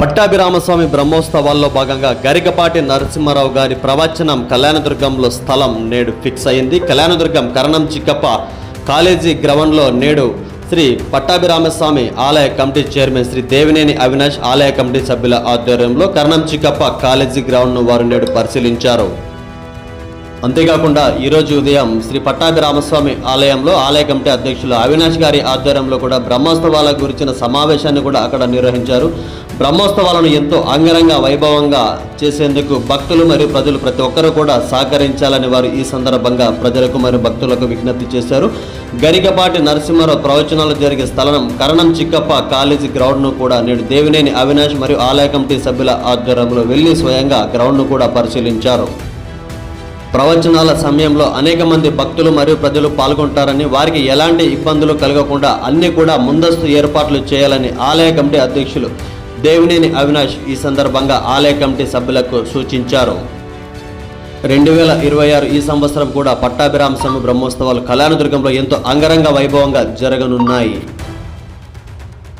పట్టాభిరామస్వామి బ్రహ్మోత్సవాల్లో భాగంగా గరికపాటి నరసింహారావు గారి ప్రవచనం కళ్యాణదుర్గంలో స్థలం నేడు ఫిక్స్ అయింది. కళ్యాణదుర్గం కరణం చిక్కప్ప కాలేజీ గ్రౌండ్లో నేడు శ్రీ పట్టాభిరామస్వామి ఆలయ కమిటీ చైర్మన్ శ్రీ దేవినేని అవినాష్ ఆలయ కమిటీ సభ్యుల ఆధ్వర్యంలో కరణం చిక్కప్ప కాలేజీ గ్రౌండ్ను వారు నేడు పరిశీలించారు. అంతేకాకుండా ఈరోజు ఉదయం శ్రీ పట్టాభిరామస్వామి ఆలయంలో ఆలయ కమిటీ అధ్యక్షులు అవినాష్ గారి ఆధ్వర్యంలో కూడా బ్రహ్మోత్సవాల గురించిన సమావేశాన్ని కూడా అక్కడ నిర్వహించారు. బ్రహ్మోత్సవాలను ఎంతో అంగరంగ వైభవంగా చేసేందుకు భక్తులు మరియు ప్రజలు ప్రతి ఒక్కరూ కూడా సహకరించాలని వారు ఈ సందర్భంగా ప్రజలకు మరియు భక్తులకు విజ్ఞప్తి చేశారు. గరికపాటి నరసింహారావు ప్రవచనాలు జరిగే స్థలం కరణం చిక్కప్ప కాలేజీ గ్రౌండ్ను కూడా నేడు దేవినేని అవినాష్ మరియు ఆలయ కమిటీ సభ్యుల ఆధ్వర్యంలో వెళ్ళి స్వయంగా గ్రౌండ్ను కూడా పరిశీలించారు. ప్రవచనాల సమయంలో అనేక మంది భక్తులు మరియు ప్రజలు పాల్గొంటారని వారికి ఎలాంటి ఇబ్బందులు కలగకుండా అన్ని కూడా ముందస్తు ఏర్పాట్లు చేయాలని ఆలయ కమిటీ అధ్యక్షులు దేవినేని అవినాష్ ఈ సందర్భంగా ఆలయ కమిటీ సభ్యులకు సూచించారు. రెండు వేల ఇరవై ఆరు ఈ సంవత్సరం కూడా పట్టాభిరామ స్వామి బ్రహ్మోత్సవాలు కళ్యాణదుర్గంలో ఎంతో అంగరంగ వైభవంగా జరగనున్నాయి.